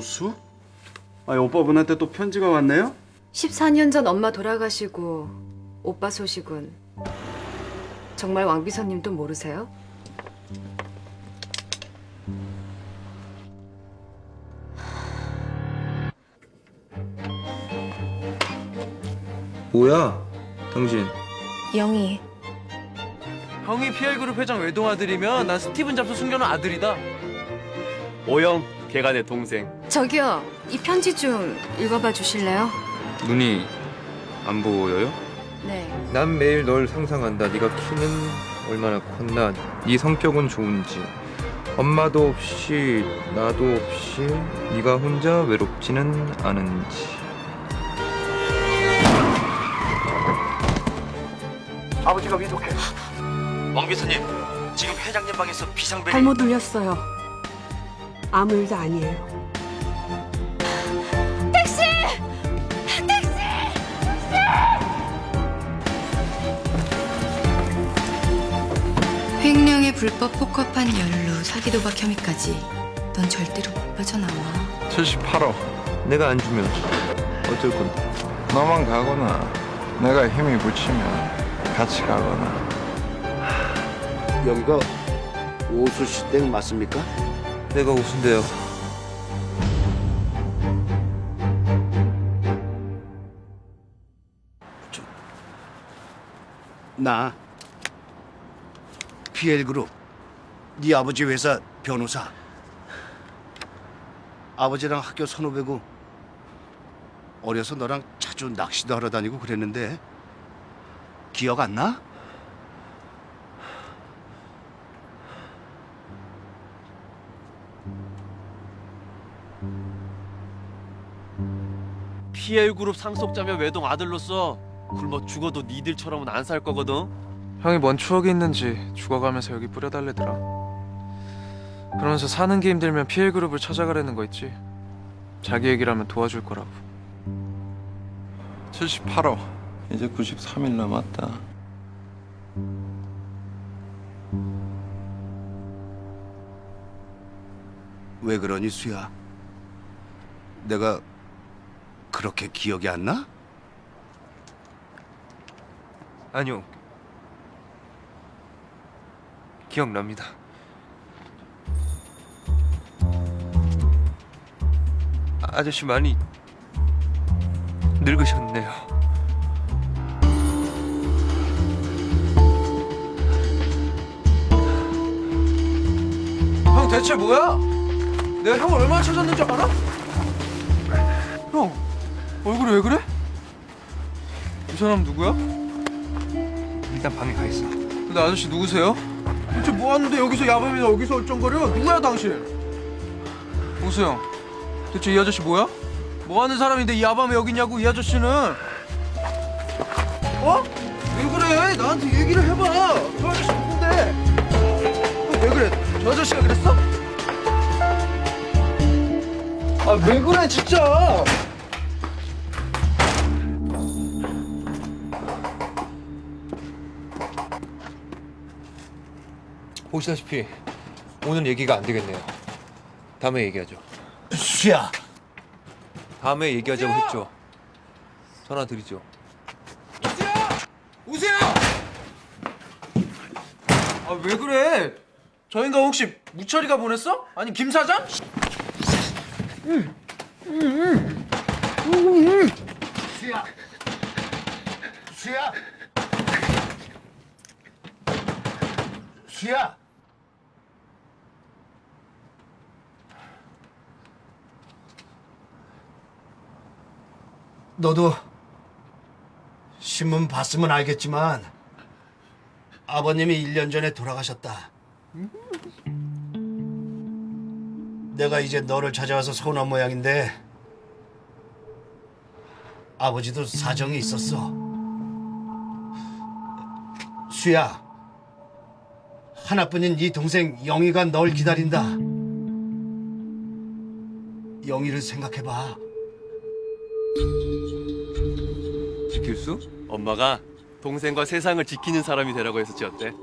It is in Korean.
오수? 아니 오빠분한테 또 편지가 왔네요? 14년 전 엄마 돌아가시고 오빠 소식은 정말 왕 비서님도 모르세요? 뭐야, 당신? 영희 형이 PL그룹 회장 외동 아들이면 난 스티븐 잡스 숨겨놓은 아들이다. 오영, 걔가 내 동생. 저기요, 이 편지 좀 읽어봐 주실래요? 눈이 안 보여요? 네. 난 매일 널 상상한다. 네가 키는 얼마나 컸나, 네 성격은 좋은지. 엄마도 없이 나도 없이 네가 혼자 외롭지는 않은지. 왕 비서님, 지금 회장님 방에서 비상벨이 잘못 울렸어요. 아무 일도 아니에요. 횡령의 불법 포커판 연루 사기 도박 혐의까지 넌 절대로 못 빠져나와 78호 내가 안 주면 어쩔 건데? 너만 가거나 내가 힘이 붙이면 같이 가거나 여기가 오수 시댁 맞습니까? 내가 우순데요. 나 PL그룹 네 아버지 회사 변호사 아버지랑 학교 선후배고 어려서 너랑 자주 낚시도 하러 다니고 그랬는데 기억 안 나? PL그룹 상속자며 외동 아들로서 굶어 죽어도 니들처럼은 안 살 거거든. 형이 뭔 추억이 있는지 죽어가면서 여기 뿌려달래더라. 그러면서 사는 게 힘들면 PL그룹을 찾아가라는 거 있지. 자기 얘기라면 도와줄 거라고. 78호 이제 93일 남았다 왜 그러니 수야? 내가 그렇게 기억이 안 나? 아니요. 기억납니다. 아- 아저씨 많이 늙으셨네요. 형 대체 뭐야? 내가 형을 얼마나 찾았는지 알아? 형 얼굴이 왜 그래? 이 사람 누구야? 일단 방에 가 있어. 근데 아저씨 누구세요? 대체 뭐 하는데 여기서 야밤에 여기서 얼쩡거려? 누구야 당신? 오수영 대체 이 아저씨 뭐야? 뭐 하는 사람인데 이 야밤에 여기 있냐고 이 아저씨는 어? 왜 그래? 나한테 얘기를 해봐 저 아저씨 누군데? 형, 왜 그래? 저 아저씨가 그랬어? 아 왜 그래 진짜 보시다시피 오늘 얘기가 안 되겠네요. 다음에 얘기하죠. 수야, 다음에 얘기하자고 했죠. 전화 드리죠. 우세요! 아 왜 그래? 저 인간 혹시 무철이가 보냈어? 아니 김 사장? 수야, 수야, 수야. 너도 신문 봤으면 알겠지만 아버님이 1년 전에 돌아가셨다. 내가 이제 너를 찾아와서 서운한 모양인데 아버지도 사정이 있었어. 수야, 하나뿐인 네 동생 영희가 널 기다린다. 영희를 생각해봐. 지킬 수? 엄마가 동생과 세상을 지키는 사람이 되라고 했었지 어때?